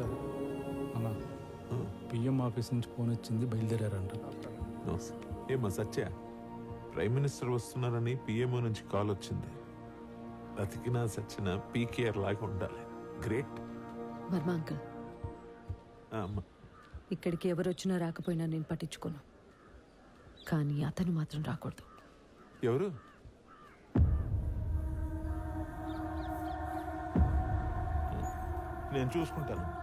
Sir. అన్న PM office నుంచి phone వచ్చింది బయలుదేరారంట. ఏమా సత్య? ప్రైమ్ మినిస్టర్ వస్తున్నారని పిఎంఓ నుంచి కాల్ వచ్చింది. బతికినా సచ్చిన పీకేఆర్ లాగా ఉండాలి. గ్రేట్. వర్మ అంకుల్. ఇక్కడికి ఎవరు వచ్చినా రాకపోయినా నేను పట్టించుకోను. కానీ అతను మాత్రం రాకూడదు. ఎవరు? నేను చూసుకుంటాను.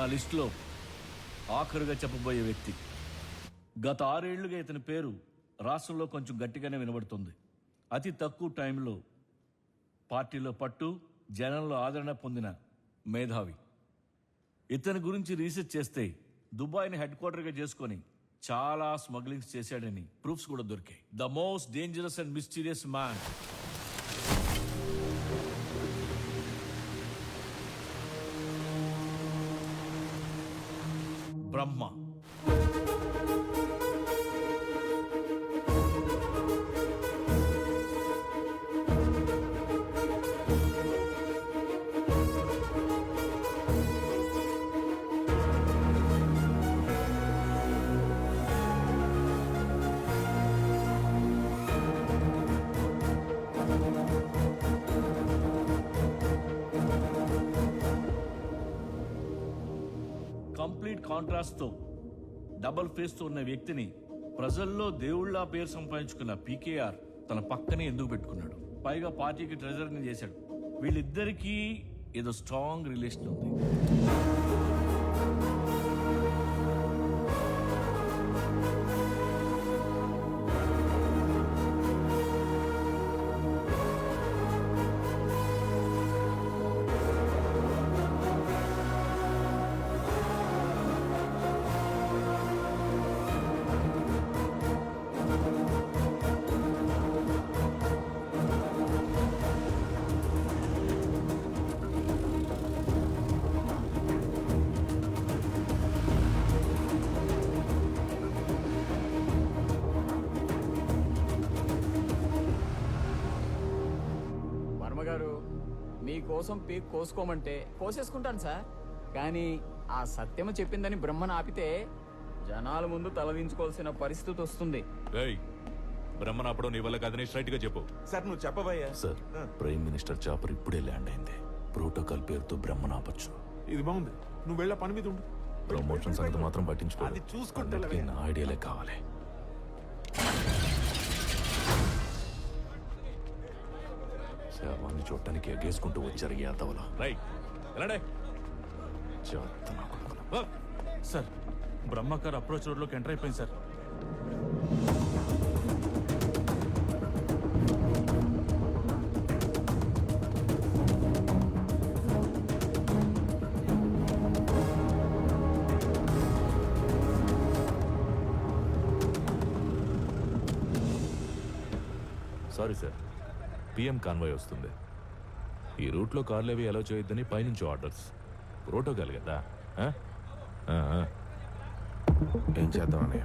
నా లిస్టులో ఆఖరుగా చెప్పబోయే వ్యక్తి. గత ఆరేళ్ళుగా ఇతని పేరు రాష్ట్రంలో కొంచెం గట్టిగానే వినబడుతుంది. అతి తక్కువ టైంలో పార్టీలో పట్టు జనంలో ఆదరణ పొందిన మేధావి. ఇతని గురించి రీసెర్చ్ చేస్తే దుబాయ్ని హెడ్ క్వార్టర్గా చేసుకొని చాలా స్మగ్లింగ్స్ చేశాడని ప్రూఫ్స్ కూడా దొరికాయి. The most dangerous and mysterious man. Brahma complete కాంట్రాస్ట్తో double ఫేస్తో ఉన్న వ్యక్తిని ప్రజల్లో దేవుళ్ళ పేరు సంపాదించుకున్న పీకేఆర్ తన పక్కనే ఎందుకు పెట్టుకున్నాడు? పైగా పార్టీకి ట్రెజరీని చేశాడు. వీళ్ళిద్దరికీ ఏదో స్ట్రాంగ్ రిలేషన్ ఉంది. వర్మ గారు మీకోసం పీక్ కోసుకోమంటే కోసేసుకుంటాను సార్. కానీ ఆ సత్యమ చెప్పిందని బ్రహ్మను ఆపితే జనాల ముందు తలదించుకోవాల్సిన పరిస్థితి వస్తుంది. ఏయ్ బ్రహ్మనాపడం నీ వల్ల కాదని స్ట్రైట్గా చెప్పు. సార్ నువ్వు చెప్పబోయా సార్ ప్రైమ్ మినిస్టర్ చాపర్ ఇప్పుడే ల్యాండ్ అయింది. ప్రోటోకాల్ పేరుతో బ్రహ్మను ఆపచ్చు. ఇది బాగుంది. నువ్వు వెళ్ళ పని మీద ఉండు. ప్రమోషన్ సంగతి మాత్రం పట్టించుకోలేదు అది చూసుకుంటా నా ఐడియాలే కావాలి. శవాన్ని చూడటానికి ఎగేసుకుంటూ వచ్చారు ఈ కొడుకులు. సార్ బ్రహ్మకార్ అప్రోచ్ రోడ్లోకి ఎంటర్ అయిపోయింది sir. Sorry sir. PM convoy వస్తుంది. ఈ రూట్లో కార్లు అవి ఎలా చేయొద్దని పైనుంచి ఆర్డర్స్ ప్రోటోకాల్ కదా ఏం చేద్దాం అన్నయ్య?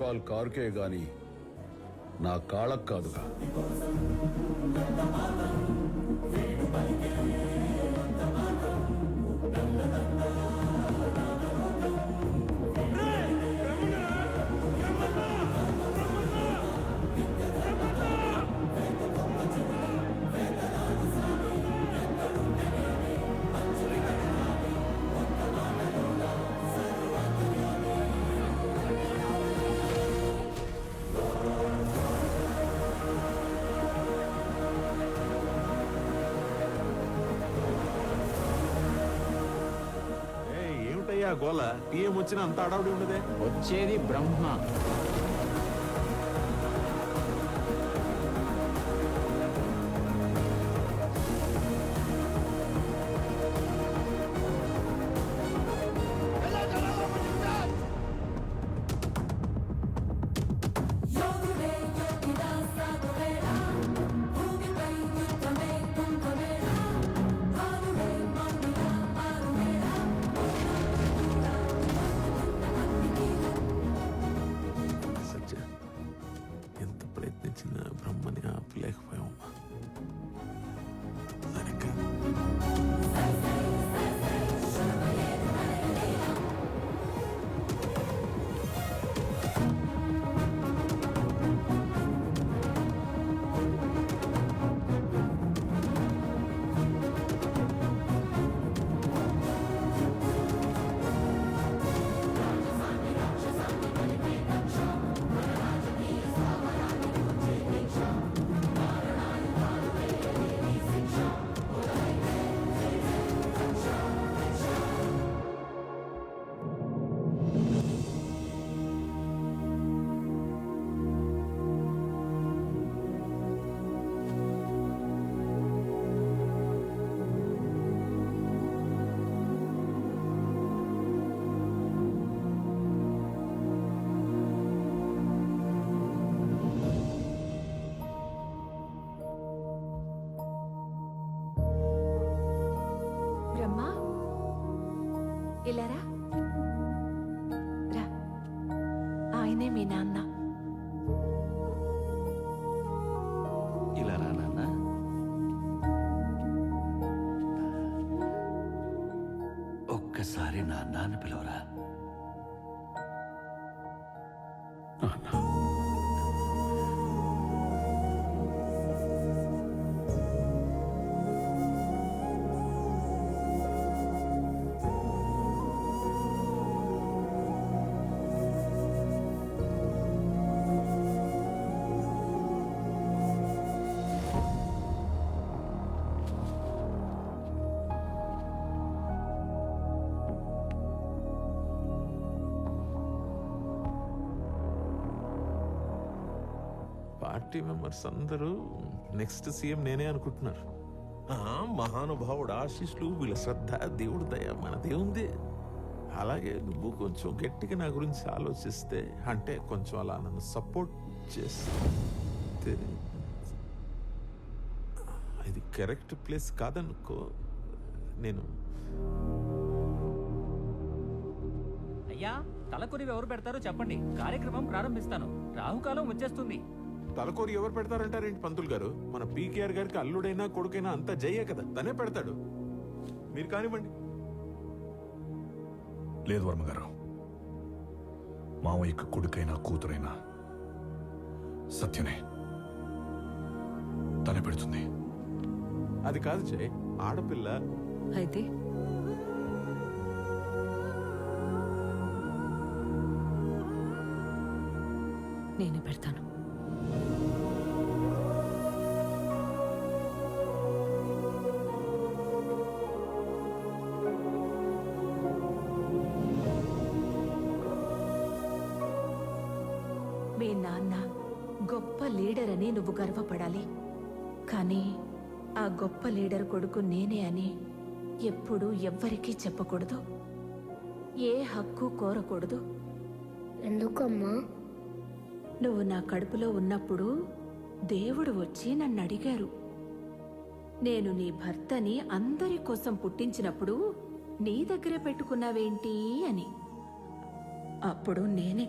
ప్రోటోకాల్ కారుకే గాని నా కాళ్ళకు కాదుగా గోల. పిఎం అంత అడవుడి ఉండదే. వచ్చేది బ్రహ్మ. ప్రయత్నించిన బ్రహ్మని ఆపలేకపోయామమ్మా ఇలారా రా. ఆయనే మీ నాన్న. ఇలా రా నాన్న. ఒక్కసారి నాన్న అని పిలవరా? పార్టీ మెంబర్స్ అందరూ నెక్స్ట్ సీఎం నేనే అనుకుంటున్నారు. ఆ, మహానుభావుడు ఆశీస్సులు వీళ్ళ శ్రద్ధ దేవుడు దయ మనదే ఉంది. అలాగే నువ్వు కొంచెం గట్టిగా నా గురించి ఆలోచిస్తే అంటే కొంచెం అలా నన్ను సపోర్ట్ చేస్తే ఇది కరెక్ట్ ప్లేస్ కాదనుకో నేను అయ్యా తలకొరివి ఎవరు పెడతారో చెప్పండి. కార్యక్రమం ప్రారంభిస్తాను. రాహుకాలం వచ్చేస్తుంది. తలకోరి ఎవరు పెడతారంటారేంటి పంతులు గారు? మన పీకేఆర్ గారికి అల్లుడైనా కొడుకైనా అంతా జయ్యే కదా తనే పెడతాడు. మీరు కానివ్వండి. లేదు వర్మ గారు మామయ్యకు కొడుకైనా కూతురైనా సత్యనే తనే పెడుతుంది. అది కాదు జయ్ ఆడపిల్ల. అయితే? నేనే పెడతాను. నాన్న గొప్ప లీడర్ అని నువ్వు గర్వపడాలి. కానీ ఆ గొప్ప లీడర్ కొడుకు నేనే అని ఎప్పుడూ ఎవ్వరికీ చెప్పకూడదు. ఏ హక్కు కోరకూడదు. ఎందుకమ్మా? నువ్వు నా కడుపులో ఉన్నప్పుడు దేవుడు వచ్చి నన్ను అడిగారు. నేను నీ భర్తని అందరి కోసం పుట్టించినప్పుడు నీ దగ్గరే పెట్టుకున్నావేంటి అని. అప్పుడు నేనే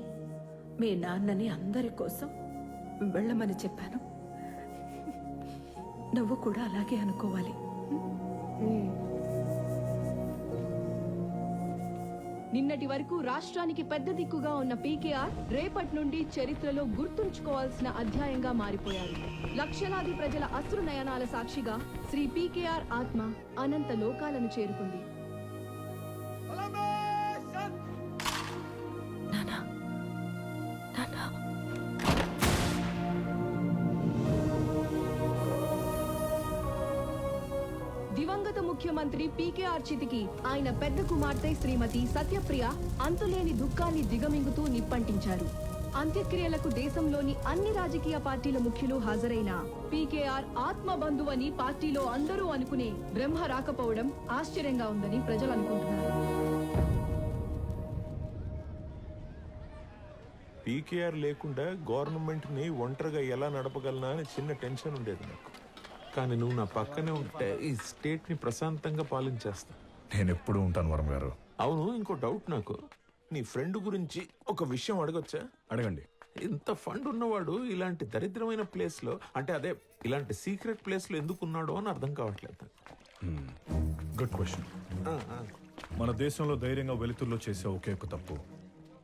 మీ నాన్నని అందరి కోసం వెళ్ళమని చెప్పాను. నువ్వు కూడా అలాగే అనుకోవాలి. నిన్నటి వరకు రాష్ట్రానికి పెద్ద దిక్కుగా ఉన్న పీకేఆర్ రేపటి నుండి చరిత్రలో గుర్తుంచుకోవాల్సిన అధ్యాయంగా మారిపోయారు. లక్షలాది ప్రజల అశ్రునయనాల సాక్షిగా శ్రీ పీకేఆర్ ఆత్మ అనంత లోకాలను చేరుకుంది. దివంగత ముఖ్యమంత్రి పీకేఆర్ చితికి ఆయన పెద్ద కుమార్తె శ్రీమతి సత్యప్రియ అంతులేని దుఃఖాన్ని దిగమింగుతూ నిప్పంటించారు. అంత్యక్రియలకు దేశంలోని అన్ని రాజకీయ పార్టీల ముఖ్యులు హాజరైన పీకేఆర్ ఆత్మ బంధువని పార్టీలో అందరూ అనుకునే బ్రహ్మ రాకపోవడం ఆశ్చర్యంగా ఉందని ప్రజలు అనుకుంటున్నారు. పీకేఆర్ లేకుండా గవర్నమెంట్ని ఒంటరిగా ఎలా నడపగలనా అని చిన్న టెన్షన్ ఉండేది నాకు. కానీ నువ్వు నా పక్కనే ఉంటే ఈ స్టేట్ని ప్రశాంతంగా పాలించేస్తా. నేను ఎప్పుడు ఉంటాను వరం గారు. అవును ఇంకో డౌట్ నాకు. నీ ఫ్రెండ్ గురించి ఒక విషయం అడగొచ్చా? అడగండి. ఇంత ఫండ్ ఉన్నవాడు ఇలాంటి దరిద్రమైన ప్లేస్లో అంటే అదే ఇలాంటి సీక్రెట్ ప్లేస్లో ఎందుకు ఉన్నాడో అని అర్థం కావట్లేదు. Good question. ఆ, ఆ. మన దేశంలో ధైర్యంగా వెలుతురులో చేసే ఒకే ఒక తప్పు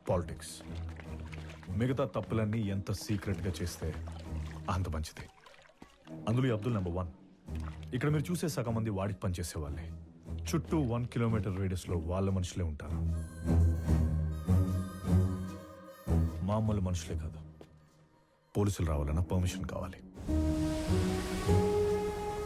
పాలిటిక్స్. మిగతా తప్పులన్నీ ఎంత సీక్రెట్గా చేస్తే అంత మంచిది. అందులో అబ్దుల్ నెంబర్ వన్. ఇక్కడ మీరు చూసే సగం మంది వాడికి పనిచేసే వాళ్ళే చుట్టూ వన్ కిలోమీటర్ రేడియస్లో వాళ్ళ మనుషులే ఉంటారు. మామూలు మనుషులే కాదు. పోలీసులు రావాలన్నా పర్మిషన్ కావాలి.